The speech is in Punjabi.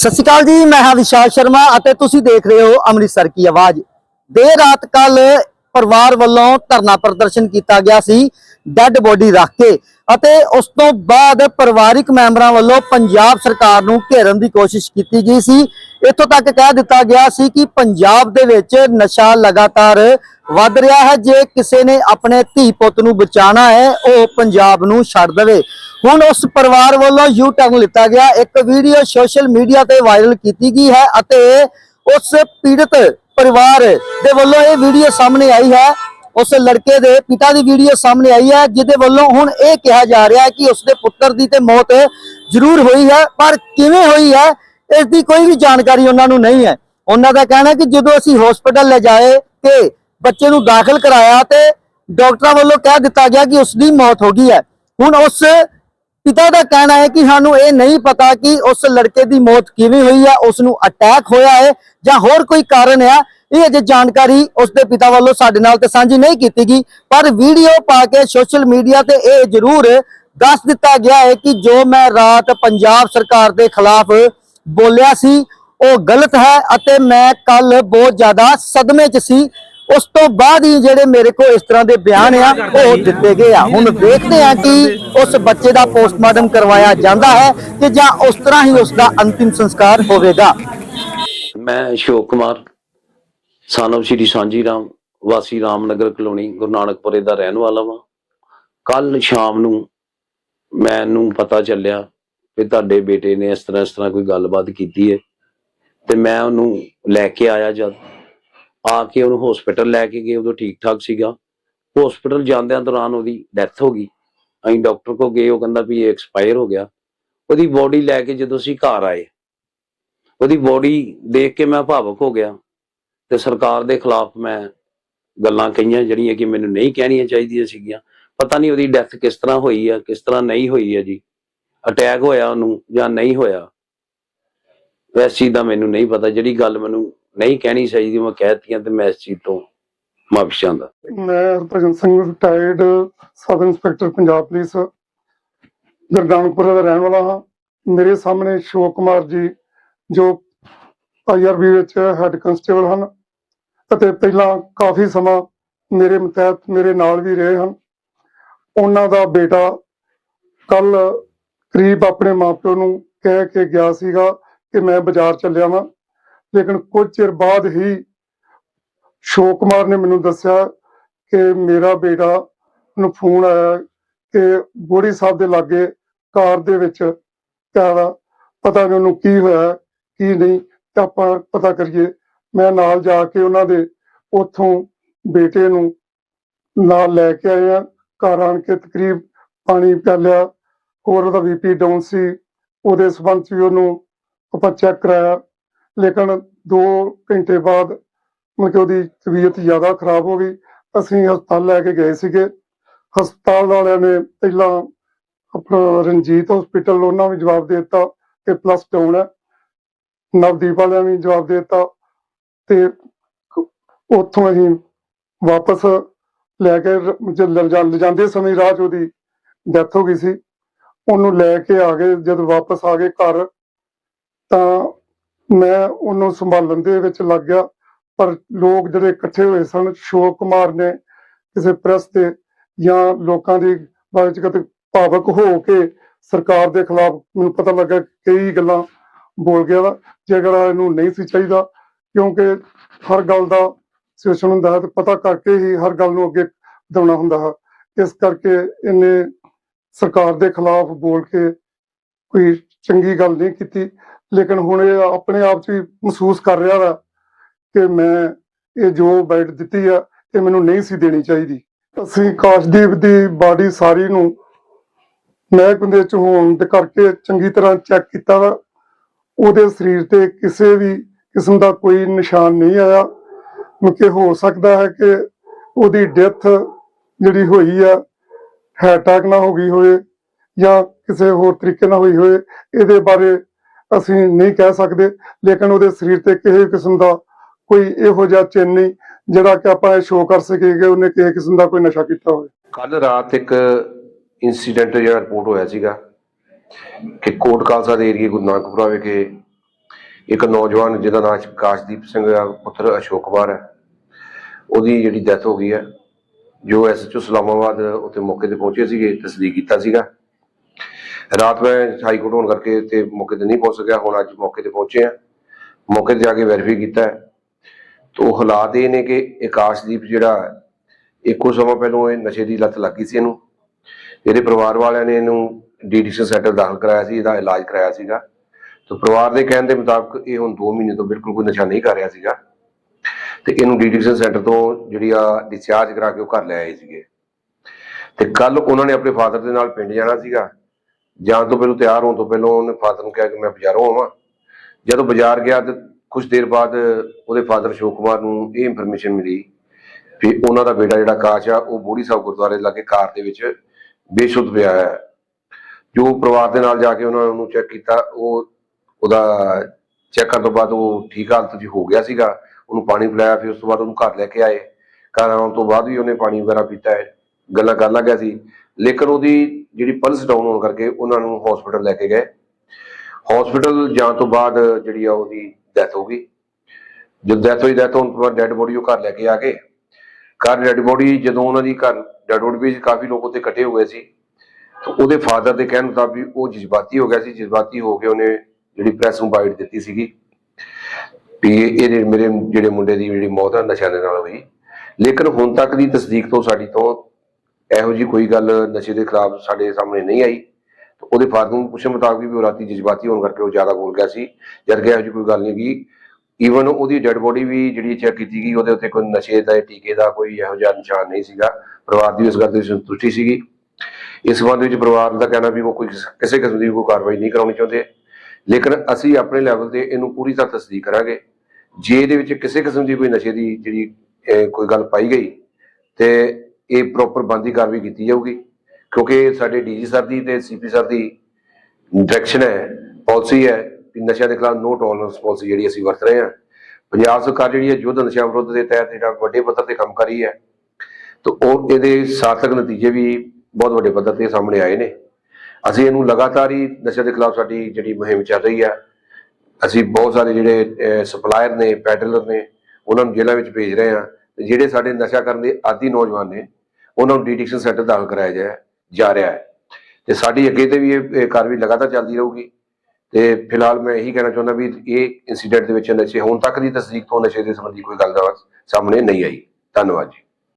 ਸਤਿ ਸ਼੍ਰੀ ਅਕਾਲ ਜੀ, ਮੈਂ ਹਾਂ ਵਿਸ਼ਾਲ ਸ਼ਰਮਾ ਅਤੇ ਤੁਸੀਂ ਦੇਖ ਰਹੇ ਹੋ ਅੰਮ੍ਰਿਤਸਰ ਕੀ ਆਵਾਜ਼। ਦੇਰ ਰਾਤ ਕੱਲ ਪਰਿਵਾਰ ਵੱਲੋਂ ਧਰਨਾ ਪ੍ਰਦਰਸ਼ਨ ਕੀਤਾ ਗਿਆ ਸੀ, ਡੈੱਡ ਬੋਡੀ ਰੱਖ ਕੇ ਅਤੇ ਉਸ ਤੋਂ ਬਾਅਦ ਪਰਿਵਾਰਿਕ ਮੈਂਬਰਾਂ ਵੱਲੋਂ ਪੰਜਾਬ ਸਰਕਾਰ ਨੂੰ ਘੇਰਨ ਦੀ ਕੋਸ਼ਿਸ਼ ਕੀਤੀ ਗਈ ਸੀ। ਇੱਥੋਂ ਤੱਕ ਕਹਿ ਦਿੱਤਾ ਗਿਆ ਸੀ ਕਿ ਪੰਜਾਬ ਦੇ ਵਿੱਚ ਨਸ਼ਾ ਲਗਾਤਾਰ ਵੱਧ ਰਿਹਾ ਹੈ। ਜੇ ਕਿਸੇ ਨੇ ਆਪਣੇ ਧੀ ਪੁੱਤ ਨੂੰ ਬਚਾਉਣਾ ਹੈ, ਉਹ ਪੰਜਾਬ ਨੂੰ ਛੱਡ ਦੇਵੇ। ਹੁਣ ਉਸ ਪਰਿਵਾਰ ਵੱਲੋਂ ਯੂ ਟਰਨ ਲਿੱਤਾ ਗਿਆ। ਇੱਕ ਵੀਡੀਓ ਸੋਸ਼ਲ ਮੀਡੀਆ ਤੇ ਵਾਇਰਲ ਕੀਤੀ ਗਈ ਹੈ ਅਤੇ ਉਸ ਪੀੜਤ ਪਰਿਵਾਰ ਦੇ ਵੱਲੋਂ ਇਹ ਵੀਡੀਓ ਸਾਹਮਣੇ ਆਈ ਹੈ। ਉਸ ਲੜਕੇ ਦੇ ਪਿਤਾ ਦੀ ਵੀਡੀਓ ਸਾਹਮਣੇ ਆਈ ਹੈ, ਜਿਹਦੇ ਵੱਲੋਂ ਹੁਣ ਇਹ ਕਿਹਾ ਜਾ ਰਿਹਾ ਹੈ ਕਿ ਉਸ ਦੇ ਪੁੱਤਰ ਦੀ ਤੇ ਮੌਤ ਜ਼ਰੂਰ ਹੋਈ ਹੈ। ਪਰ ਕਿਵੇਂ ਹੋਈ ਹੈ, ਇਸ ਦੀ ਕੋਈ ਵੀ ਜਾਣਕਾਰੀ ਉਹਨਾਂ ਨੂੰ ਨਹੀਂ ਹੈ। ਉਹਨਾਂ ਦਾ ਕਹਿਣਾ ਕਿ ਜਦੋਂ ਅਸੀਂ ਹਸਪੀਟਲ ਲੈ ਜਾਏ ਤੇ ਬੱਚੇ ਨੂੰ ਦਾਖਲ ਕਰਾਇਆ ਤੇ ਡਾਕਟਰਾਂ ਵੱਲੋਂ ਕਹਿ ਦਿੱਤਾ ਗਿਆ ਕਿ ਉਸ ਦੀ ਮੌਤ ਹੋ ਗਈ ਹੈ। ਹੁਣ ਉਸ ਪਿਤਾ ਦਾ ਕਹਿਣਾ ਹੈ ਕਿ ਸਾਨੂੰ ਇਹ ਨਹੀਂ ਪਤਾ ਕਿ ਉਸ ਲੜਕੇ ਦੀ ਮੌਤ ਕਿਵੇਂ ਹੋਈ ਹੈ ਉਸ ਨੂੰ ਅਟੈਕ ਹੋਇਆ ਹੈ ਜਾਂ ਹੋਰ ਕੋਈ ਕਾਰਨ ਹੈ। ਇਹ ਅਜੇ ਜਾਣਕਾਰੀ ਉਸ ਦੇ ਪਿਤਾ ਵੱਲੋਂ ਸਾਡੇ ਨਾਲ ਤੇ ਸਾਂਝੀ ਨਹੀਂ ਕੀਤੀ ਗਈ, ਪਰ ਵੀਡੀਓ ਪਾ ਕੇ ਸੋਸ਼ਲ ਮੀਡੀਆ ਤੇ ਇਹ ਜ਼ਰੂਰ ਦੱਸ ਦਿੱਤਾ ਗਿਆ ਹੈ ਕਿ ਜੋ ਮੈਂ ਰਾਤ ਪੰਜਾਬ ਸਰਕਾਰ ਦੇ ਖਿਲਾਫ ਬੋਲਿਆ ਸੀ, ਉਹ ਗਲਤ ਹੈ ਅਤੇ ਮੈਂ ਕੱਲ ਬਹੁਤ ਜ਼ਿਆਦਾ ਸਦਮੇ 'ਚ ਸੀ। ਉਸ ਤੋਂ ਬਾਅਦ ਹੀ ਜਿਹੜੇ ਮੇਰੇ ਕੋਲ ਇਸ ਤਰ੍ਹਾਂ ਦੇ ਬਿਆਨ ਆ, ਉਹ ਦਿੱਤੇ ਗਏ ਆ। ਹੁਣ ਦੇਖਦੇ ਆ ਕਿ ਉਸ ਬੱਚੇ ਦਾ ਪੋਸਟਮਾਰਟਮ ਕਰਵਾਇਆ ਜਾਂਦਾ ਹੈ ਕਿ ਜਾਂ ਉਸ ਤਰ੍ਹਾਂ ਹੀ ਉਸ ਦਾ ਅੰਤਿਮ ਸੰਸਕਾਰ ਹੋਵੇਗਾ। ਮੈਂ ਅਸ਼ੋਕ ਕੁਮਾਰ, ਸਾਨਵ ਸ਼੍ਰੀ ਸਾਂਝੀ ਰਾਮ, ਵਾਸੀ ਰਾਮਨਗਰ ਕਲੋਨੀ, ਗੁਰੂ ਨਾਨਕਪੁਰੇ ਦਾ ਰਹਿਣ ਵਾਲਾ ਵਾਂ। ਕੱਲ ਸ਼ਾਮ ਨੂੰ ਮੈਨੂੰ ਪਤਾ ਚੱਲਿਆ ਕਿ ਤੁਹਾਡੇ ਬੇਟੇ ਨੇ ਇਸ ਤਰ੍ਹਾਂ ਇਸ ਤਰ੍ਹਾਂ ਕੋਈ ਗੱਲਬਾਤ ਕੀਤੀ ਹੈ ਤੇ ਮੈਂ ਉਹਨੂੰ ਲੈ ਕੇ ਆਇਆ ਜਦ। ਆ ਕੇ ਉਹਨੂੰ ਹਸਪੀਟਲ ਲੈ ਕੇ ਗਏ, ਉਦੋਂ ਠੀਕ ਠਾਕ ਸੀਗਾ। ਹਸਪੀਟਲ ਜਾਂਦਿਆਂ ਦੌਰਾਨ ਉਹਦੀ ਡੈਥ ਹੋ ਗਈ। ਅਸੀਂ ਡਾਕਟਰ ਕੋ ਗਏ, ਉਹ ਕਹਿੰਦਾ ਵੀ ਇਹ ਐਕਸਪਾਇਰ ਹੋ ਗਿਆ। ਉਹਦੀ ਬੋਡੀ ਲੈ ਕੇ ਜਦੋਂ ਅਸੀਂ ਘਰ ਆਏ, ਉਹਦੀ ਬੋਡੀ ਦੇਖ ਕੇ ਮੈਂ ਭਾਵੁਕ ਹੋ ਗਿਆ। ਤੇ ਸਰਕਾਰ ਦੇ ਖਿਲਾਫ ਮੈਂ ਗੱਲਾਂ ਕਹੀਆਂ, ਜਿਹੜੀਆਂ ਕਿ ਮੈਨੂੰ ਨਹੀਂ ਕਹਿਣੀਆਂ ਚਾਹੀਦੀਆਂ ਸੀਗੀਆਂ। ਪਤਾ ਨਹੀਂ ਉਹਦੀ ਡੈਥ ਕਿਸ ਤਰ੍ਹਾਂ ਹੋਈ ਆ, ਕਿਸ ਤਰ੍ਹਾਂ ਨਹੀਂ ਹੋਈ ਆ ਜੀ। ਅਟੈਕ ਹੋਇਆ ਉਹਨੂੰ ਜਾਂ ਨਹੀਂ ਹੋਇਆ? ਇਸ ਚੀਜ਼ ਦਾ ਮੈਨੂੰ ਨਹੀਂ ਪਤਾ। ਜਿਹੜੀ ਗੱਲ ਮੈਨੂੰ ਨਹੀਂ ਕਹਿਣੀ ਚਾਹੀਦੀ, ਮੈਂ ਕਹਿਤੀਆਂ ਤੇ ਮੈਂ ਇਸ ਚੀਜ਼ ਤੋਂ ਮਾਫੀ ਚਾਹੁੰਦਾ ਮੈਂ Harbhajan Singh retired sub inspector, Punjab police Gurdaspur ਦਾ ਰਹਿਣ ਵਾਲਾ ਹਾਂ। ਮੇਰੇ ਸਾਹਮਣੇ ਸ਼ੋਕ ਕੁਮਾਰ ਜੀ, ਜੋ ਆਈਆਰਬੀ ਵਿੱਚ ਹੈੱਡ ਕਨਸਟੇਬਲ ਹਨ ਅਤੇ ਪਹਿਲਾਂ ਕਾਫੀ ਸਮਾਂ ਮੇਰੇ ਮਤਹਿਤ ਮੇਰੇ ਨਾਲ ਵੀ ਰਹੇ ਹਨ। ਉਹਨਾਂ ਦਾ ਬੇਟਾ ਕੱਲ ਕਰੀਬ ਆਪਣੇ ਮਾਪਿਓ ਨੂੰ ਕਹਿ ਕੇ ਗਿਆ ਸੀਗਾ ਕਿ ਮੈਂ ਬਾਜ਼ਾਰ ਚੱਲਿਆ ਵਾਂ। ਲੇਕਿਨ ਕੁਝ ਚਿਰ ਬਾਅਦ ਹੀ ਸ਼ੋਕ ਕੁਮਾਰ ਨੇ ਮੈਨੂੰ ਦੱਸਿਆ ਕਿ ਮੇਰਾ ਬੇਟਾ ਨੂੰ ਫੋਨ ਆਇਆ ਕਿ ਬੋੜੀ ਸਾਹਿਬ ਦੇ ਲਾਗੇ ਕਾਰ ਦੇ ਵਿੱਚ ਕਹਿੰਦਾ ਪਤਾ ਨਹੀਂ ਉਹਨੂੰ ਕੀ ਹੋਇਆ, ਕੀ ਨਹੀਂ। ਤੇ ਆਪਾਂ ਪਤਾ ਕਰੀਏ, ਮੈਂ ਨਾਲ ਜਾ ਕੇ ਉਹਨਾਂ ਦੇ ਉੱਥੋਂ ਬੇਟੇ ਨੂੰ ਨਾਲ ਲੈ ਕੇ ਆਏ ਘਰ ਆਣ ਕੇ ਤਕਰੀਬ ਪਾਣੀ ਪਿਆਲਿਆ ਹੋਰ ਉਹਦਾ ਬੀਪੀ ਡਾਊਨ ਸੀ। ਉਹਦੇ ਸਬੰਧ 'ਚ ਵੀ ਉਹਨੂੰ ਆਪਾਂ ਚੈੱਕ ਕਰਾਇਆ। ਲੇਕਿਨ 2 ਘੰਟੇ ਬਾਅਦ ਮਤਲਬ ਕਿ ਉਹਦੀ ਤਬੀਅਤ ਜ਼ਿਆਦਾ ਖਰਾਬ ਹੋ ਗਈ। ਅਸੀਂ ਹਸਪਤਾਲ ਲੈ ਕੇ ਗਏ ਸੀਗੇ। ਹਸਪਤਾਲ ਵਾਲਿਆਂ ਨੇ ਪਹਿਲਾਂ ਆਪਣਾ ਰਣਜੀਤ ਹਸਪੀਟਲ ਉਹਨਾਂ ਵੀ ਜਵਾਬ ਦੇ ਦਿੱਤਾ ਕਿ ਪਲੱਸ ਡਾਊਨ ਹੈ। ਨਵਦੀਪ ਵਾਲਿਆਂ ਵੀ ਜਵਾਬ ਦੇ ਦਿੱਤਾ ਤੇ ਉੱਥੋਂ ਅਸੀਂ ਵਾਪਸ ਲੈ ਕੇ ਰ- ਸਮੇਂ ਰਾਹ 'ਚ ਉਹਦੀ ਡੈਥ ਹੋ ਗਈ ਸੀ। ਉਹਨੂੰ ਲੈ ਕੇ ਆ ਗਏ। ਜਦ ਵਾਪਸ ਆ ਗਏ ਘਰ, ਤਾਂ ਮੈਂ ਉਹਨੂੰ ਸੰਭਾਲਣ ਦੇ ਵਿੱਚ ਲੱਗ ਗਿਆ। ਪਰ ਲੋਕ ਜਿਹੜੇ ਇਕੱਠੇ ਹੋਏ ਸਨ ਸ਼ੋਕ ਕੁਮਾਰ ਨੇ ਕਿਸੇ ਪ੍ਰੈਸ ਤੇ ਜਾਂ ਲੋਕਾਂ ਦੀ ਬਾਰੇ ਚ ਕਦੇ ਭਾਵਕ ਹੋ ਕੇ ਸਰਕਾਰ ਦੇ ਖਿਲਾਫ ਮੈਨੂੰ ਪਤਾ ਲੱਗਾ ਕਈ ਗੱਲਾਂ ਬੋਲ ਗਿਆ ਜਿਹੜਾ ਇਹਨੂੰ ਨਹੀਂ ਸੀ ਚਾਹੀਦਾ, ਕਿਉਂਕਿ ਹਰ ਗੱਲ ਦਾ ਸਿਚੁਏਸ਼ਨ ਹੁੰਦਾ ਹੈ ਤੇ ਪਤਾ ਕਰਕੇ ਹੀ ਹਰ ਗੱਲ ਨੂੰ ਅੱਗੇ ਵਧਾਉਣਾ ਹੁੰਦਾ ਹੈ। ਇਸ ਕਰਕੇ ਇਹਨੇ ਸਰਕਾਰ ਦੇ ਖਿਲਾਫ ਬੋਲ ਕੇ ਕੋਈ ਚੰਗੀ ਗੱਲ ਨਹੀਂ ਕੀਤੀ। ਲੇਕਿਨ ਹੁਣ ਇਹ ਆਪਣੇ ਆਪ 'ਚ ਮਹਿਸੂਸ ਕਰ ਰਿਹਾ ਵਾ ਕਿ ਮੈਂ ਇਹ ਜੋ ਬਾਈਟ ਦਿੱਤੀ ਆ, ਇਹ ਮੈਨੂੰ ਨਹੀਂ ਸੀ ਦੇਣੀ ਚਾਹੀਦੀ। ਅਸੀਂ ਕਾਸ਼ਦੀਪ ਦੀ ਬਾਡੀ ਸਾਰੀ ਨੂੰ ਮਹਿਕਮੇ ਦੇ ਚ ਹੋਣ ਦੇ ਕਰਕੇ ਚੰਗੀ ਤਰ੍ਹਾਂ ਚੈੱਕ ਕੀਤਾ ਵਾ। ਉਹਦੇ ਸਰੀਰ ਤੇ ਕਿਸੇ ਵੀ ਕਿਸਮ ਦਾ ਕੋਈ ਨਿਸ਼ਾਨ ਨਹੀਂ ਆਇਆ। ਕਿ ਹੋ ਸਕਦਾ ਹੈ ਕਿ ਉਹਦੀ ਡੈਥ ਜਿਹੜੀ ਹੋਈ ਆ ਹੈ ਅਟੈਕ ਨਾ ਹੋ ਗਈ ਹੋਵੇ ਜਾਂ ਕਿਸੇ ਹੋਰ ਤਰੀਕੇ ਨਾਲ ਹੋਈ ਹੋਵੇ, ਇਹਦੇ ਬਾਰੇ ਅਸੀਂ ਨਹੀਂ ਕਹਿ ਸਕਦੇ, ਲੇਕਿਨ ਉਹਦੇ ਸਰੀਰ ਤੇ ਕਿਸੇ ਕਿਸਮ ਦਾ ਕੋਈ ਇਹੋ ਜਿਹਾ ਚਿੰਨ ਨਹੀਂ, ਜਿਹੜਾ ਕਿ ਆਪਾਂ ਇਹ ਸ਼ੋਅ ਕਰ ਸਕੀਏ ਕਿ ਉਹਨੇ ਕਿਸੇ ਕਿਸਮ ਦਾ ਕੋਈ ਨਸ਼ਾ ਕੀਤਾ ਹੋਵੇ। ਕੱਲ ਰਾਤ ਇੱਕ ਇਨਸੀਡੈਂਟ ਜਿਹੜਾ ਰਿਪੋਰਟ ਹੋਇਆ ਸੀਗਾ ਕਿ ਕੋਟ ਖਾਲਸਾ ਦੇ ਏਰੀਏ ਗੁਰੂ ਨਾਨਕਪੁਰਾ ਵਿਖੇ ਇੱਕ ਨੌਜਵਾਨ ਜਿਹਦਾ ਨਾਮ ਕਾਸ਼ਦੀਪ ਸਿੰਘ ਆ, ਪੁੱਤਰ ਅਸ਼ੋਕ ਕੁਮਾਰ ਹੈ। ਉਹਦੀ ਜਿਹੜੀ ਡੈਥ ਹੋ ਗਈ ਹੈ, ਜੋ ਐਸਐਚਓ ਸਲਾਮਾਬਾਦ ਉੱਥੇ ਮੌਕੇ ਤੇ ਪਹੁੰਚੇ ਸੀਗੇ, ਤਸਦੀਕ ਕੀਤਾ ਸੀਗਾ। ਰਾਤ ਮੈਂ ਹਾਈ ਕੋਰਟ ਹੋਣ ਕਰਕੇ ਤੇ ਮੌਕੇ ਤੇ ਨਹੀਂ ਪਹੁੰਚ ਸਕਿਆ, ਹੁਣ ਅੱਜ ਮੌਕੇ ਤੇ ਪਹੁੰਚੇ ਆ ਮੌਕੇ ਤੇ ਜਾ ਕੇ ਵੈਰੀਫਾਈ ਕੀਤਾ ਹੈ। ਤੋ ਹਾਲਾਤ ਇਹ ਨੇ ਕਿ ਆਕਾਸ਼ਦੀਪ ਜਿਹੜਾ ਇੱਕੋ ਸਮਾਂ ਪਹਿਲਾਂ ਇਹ ਨਸ਼ੇ ਦੀ ਲੱਤ ਲੱਗੀ ਸੀ ਇਹਨੂੰ। ਇਹਦੇ ਪਰਿਵਾਰ ਵਾਲਿਆਂ ਨੇ ਇਹਨੂੰ ਡੀਡੀਸੀ ਸੈਂਟਰ ਦਾਖਲ ਕਰਾਇਆ ਸੀ, ਇਹਦਾ ਇਲਾਜ ਕਰਾਇਆ ਸੀਗਾ। ਤੋ ਪਰਿਵਾਰ ਦੇ ਕਹਿਣ ਦੇ ਮੁਤਾਬਕ ਇਹ ਹੁਣ 2 ਮਹੀਨੇ ਤੋਂ ਬਿਲਕੁਲ ਕੋਈ ਨਸ਼ਾ ਨਹੀਂ ਕਰ ਰਿਹਾ ਸੀਗਾ। ਤੇ ਇਹਨੂੰ ਡੀਡੀਸੀ ਸੈਂਟਰ ਤੋਂ ਜਿਹੜੀ ਆ ਡਿਸਚਾਰਜ ਕਰਾ ਕੇ ਉਹ ਘਰ ਲੈ ਆਏ ਸੀਗੇ। ਤੇ ਕੱਲ ਉਹਨਾਂ ਨੇ ਆਪਣੇ ਫਾਦਰ ਦੇ ਨਾਲ ਪਿੰਡ ਜਾਣਾ ਸੀਗਾ। ਜਾਣ ਤੋਂ ਪਹਿਲਾਂ ਤਿਆਰ ਹੋਣ ਤੋਂ ਪਹਿਲਾਂ ਉਹਨੇ ਫਾਦਰ ਨੂੰ ਕਿਹਾ ਕਿ ਮੈਂ ਬਾਜ਼ਾਰੋਂ ਆਵਾਂ। ਜਦੋਂ ਬਾਜ਼ਾਰ ਗਿਆ ਤੇ ਕੁਝ ਦੇਰ ਬਾਅਦ ਉਹਦੇ ਫਾਦਰ ਅਸ਼ੋਕ ਕੁਮਾਰ ਨੂੰ ਇਹ ਇਨਫੋਰਮੇਸ਼ਨ ਮਿਲੀ ਵੀ ਉਹਨਾਂ ਦਾ ਬੇਟਾ ਜਿਹੜਾ ਕਾਸ਼ ਆ, ਉਹ ਬੋੜੀ ਸਾਹਿਬ ਗੁਰਦੁਆਰੇ ਲਾਗੇ ਕਾਰ ਦੇ ਵਿੱਚ ਬੇਸ਼ੁੱਧ ਪਿਆ ਹੈ। ਜੋ ਪਰਿਵਾਰ ਦੇ ਨਾਲ ਜਾ ਕੇ ਉਹਨਾਂ ਨੂੰ ਚੈੱਕ ਕੀਤਾ, ਉਹ ਉਹਦਾ ਚੈੱਕ ਕਰਨ ਤੋਂ ਬਾਅਦ ਉਹ ਠੀਕ ਹਾਲਤ 'ਚ ਹੋ ਗਿਆ ਸੀਗਾ। ਉਹਨੂੰ ਪਾਣੀ ਪਿਲਾਇਆ, ਫਿਰ ਉਸ ਤੋਂ ਬਾਅਦ ਉਹਨੂੰ ਘਰ ਲੈ ਕੇ ਆਏ। ਘਰ ਆਉਣ ਤੋਂ ਬਾਅਦ ਵੀ ਉਹਨੇ ਪਾਣੀ ਵਗੈਰਾ ਪੀਤਾ ਹੈ। ਗੱਲਾਂ ਕਰਨ ਲੱਗਾ ਸੀ। ਲੇਕਿਨ ਉਹਦੀ ਜਿਹੜੀ ਪਲਸ ਡਾਊਨ ਹੋਣ ਕਰਕੇ ਉਹਨਾਂ ਨੂੰ ਹਸਪੀਟਲ ਲੈ ਕੇ ਗਏ। ਹਸਪੀਟਲ ਜਾਣ ਤੋਂ ਬਾਅਦ ਜਿਹੜੀ ਆ ਉਹਦੀ ਡੈਥ ਹੋ ਗਈ। ਜਦ ਡੈਥ ਹੋਈ ਡੈਥ ਹੋਣ ਤੋਂ ਬਾਅਦ ਡੈਡ ਬੋਡੀ ਉਹ ਘਰ ਲੈ ਕੇ ਆ ਗਏ। ਘਰ ਡੈਡ ਬੋਡੀ ਜਦੋਂ ਉਹਨਾਂ ਦੀ ਘਰ ਡੈਡ ਬੋਡੀ ਵੀ ਕਾਫੀ ਲੋਕ ਉੱਥੇ ਇਕੱਠੇ ਹੋਏ ਸੀ। ਤਾਂ ਉਹਦੇ ਫਾਦਰ ਦੇ ਕਹਿਣ ਮੁਤਾਬਿਕ ਉਹ ਜਜ਼ਬਾਤੀ ਹੋ ਗਿਆ ਸੀ। ਜਜ਼ਬਾਤੀ ਹੋ ਕੇ ਉਹਨੇ ਜਿਹੜੀ ਪ੍ਰੈਸ ਨੂੰ ਬਾਈਟ ਦਿੱਤੀ ਸੀਗੀ। ਵੀ ਇਹ ਮੇਰੇ ਜਿਹੜੇ ਮੁੰਡੇ ਦੀ ਜਿਹੜੀ ਮੌਤ ਆ ਨਸ਼ਾ ਦੇ ਨਾਲ ਹੋਈ। ਲੇਕਿਨ ਹੁਣ ਤੱਕ ਦੀ ਤਸਦੀਕ ਤੋਂ ਸਾਡੀ ਤੋਂ ਇਹੋ ਜੀ ਕੋਈ ਗੱਲ ਨਸ਼ੇ ਦੇ ਖਿਲਾਫ ਸਾਡੇ ਸਾਹਮਣੇ ਨਹੀਂ ਆਈ। ਤੇ ਉਹਦੇ ਫਾਦਰ ਨੂੰ ਪੁੱਛਣ ਮੁਤਾਬਕ ਵੀ ਉਹ ਰਾਤੀ ਜਜ਼ਬਾਤੀ ਹੋਣ ਕਰਕੇ ਉਹ ਜ਼ਿਆਦਾ ਬੋਲ ਗਿਆ ਸੀ। ਜਦ ਕਿ ਇਹੋ ਜੀ ਕੋਈ ਗੱਲ ਨਹੀਂ ਗਈ। ਈਵਨ ਉਹਦੀ ਡੈੱਡ ਬੋਡੀ ਵੀ ਜਿਹੜੀ ਚੈੱਕ ਕੀਤੀ ਗਈ, ਉਹਦੇ ਉੱਤੇ ਕੋਈ ਨਸ਼ੇ ਦਾ, ਟੀਕੇ ਦਾ ਕੋਈ ਇਹੋ ਜਿਹਾ ਨਿਸ਼ਾਨ ਨਹੀਂ ਸੀਗਾ। ਪਰਿਵਾਰ ਦੀ ਉਸ ਗੱਲ ਦੀ ਸੰਤੁਸ਼ਟੀ ਸੀਗੀ। ਇਸ ਸੰਬੰਧ ਵਿੱਚ ਪਰਿਵਾਰ ਦਾ ਕਹਿਣਾ ਵੀ ਉਹ ਕੋਈ ਕਿਸ- ਕਿਸੇ ਕਿਸਮ ਦੀ ਕੋਈ ਕਾਰਵਾਈ ਨਹੀਂ ਕਰਾਉਣੀ ਚਾਹੁੰਦੇ। ਲੇਕਿਨ ਅਸੀਂ ਆਪਣੇ ਲੈਵਲ ਤੇ ਇਹਨੂੰ ਪੂਰੀ ਤਰ੍ਹਾਂ ਤਸਦੀਕ ਕਰਾਂਗੇ। ਜੇ ਇਹਦੇ ਵਿੱਚ ਕਿਸੇ ਕਿਸਮ ਦੀ ਕੋਈ ਨਸ਼ੇ ਦੀ ਜਿਹੜੀ ਕੋਈ ਗੱਲ ਪਾਈ ਗਈ, ਤੇ ਇਹ ਪ੍ਰੋਪਰ ਬੰਦੀ ਕਾਰਵਾਈ ਕੀਤੀ ਜਾਊਗੀ, ਕਿਉਂਕਿ ਸਾਡੇ ਡੀਜੀ ਸਰ ਦੀ ਤੇ ਸੀਪੀ ਸਰ ਦੀ ਡਾਇਰੈਕਸ਼ਨ ਹੈ ਪਾਲਿਸੀ ਹੈ ਕਿ ਨਸ਼ਿਆਂ ਦੇ ਖਿਲਾਫ ਨੋ ਟੋਲਰੈਂਸ ਪਾਲਿਸੀ ਜਿਹੜੀ ਅਸੀਂ ਵਰਤ ਰਹੇ ਹਾਂ। ਪੰਜਾਬ ਸਰਕਾਰ ਜਿਹੜੀ ਹੈ ਯੁੱਧ ਨਸ਼ਾ ਵਿਰੁੱਧ ਦੇ ਤਹਿਤ ਜਿਹੜਾ ਵੱਡੇ ਪੱਧਰ ਤੇ ਕੰਮ ਕਰ ਰਹੀ ਹੈ, ਤੇ ਉਹ ਇਹਦੇ ਸਾਰਥਕ ਨਤੀਜੇ ਵੀ ਬਹੁਤ ਵੱਡੇ ਪੱਧਰ ਤੇ ਸਾਹਮਣੇ ਆਏ ਨੇ। ਅਸੀਂ ਇਹਨੂੰ ਲਗਾਤਾਰ ਹੀ ਨਸ਼ੇ ਦੇ ਖਿਲਾਫ ਸਾਡੀ ਜਿਹੜੀ ਮੁਹਿੰਮ ਚੱਲ ਰਹੀ ਹੈ, ਅਸੀਂ ਬਹੁਤ ਸਾਰੇ ਜਿਹੜੇ ਸਪਲਾਇਰ ਨੇ ਪੈਡਲਰ ਨੇ, ਉਹਨਾਂ ਨੂੰ ਜੇਲ੍ਹਾਂ ਵਿੱਚ ਭੇਜ ਰਹੇ ਹਾਂ। ਜਿਹੜੇ ਸਾਡੇ ਨਸ਼ਾ ਕਰਨ ਦੇ ਆਦੀ ਨੌਜਵਾਨ ਨੇ ਉਹਨਾਂ ਨੂੰ ਡਿਟੈਕਸ਼ਨ ਸੈਂਟਰ ਦਾਖਲ ਕਰਾਇਆ ਜਾ ਜਾ ਰਿਹਾ ਹੈ। ਤੇ ਸਾਡੀ ਅੱਗੇ ਤੇ ਵੀ ਇਹ ਕਾਰਵਾਈ ਲਗਾਤਾਰ ਚੱਲਦੀ ਰਹੂਗੀ। ਤੇ ਫਿਲਹਾਲ ਮੈਂ ਇਹੀ ਕਹਿਣਾ ਚਾਹੁੰਦਾ ਵੀ ਇਹ ਇਨਸੀਡੈਂਟ ਦੇ ਵਿੱਚ ਨਸ਼ੇ, ਹੁਣ ਤੱਕ ਦੀ ਤਸਦੀਕ ਤੋਂ ਨਸ਼ੇ ਦੇ ਸੰਬੰਧੀ ਕੋਈ ਗੱਲ ਦਾ ਸਾਹਮਣੇ ਨਹੀਂ ਆਈ। ਧੰਨਵਾਦ ਜੀ।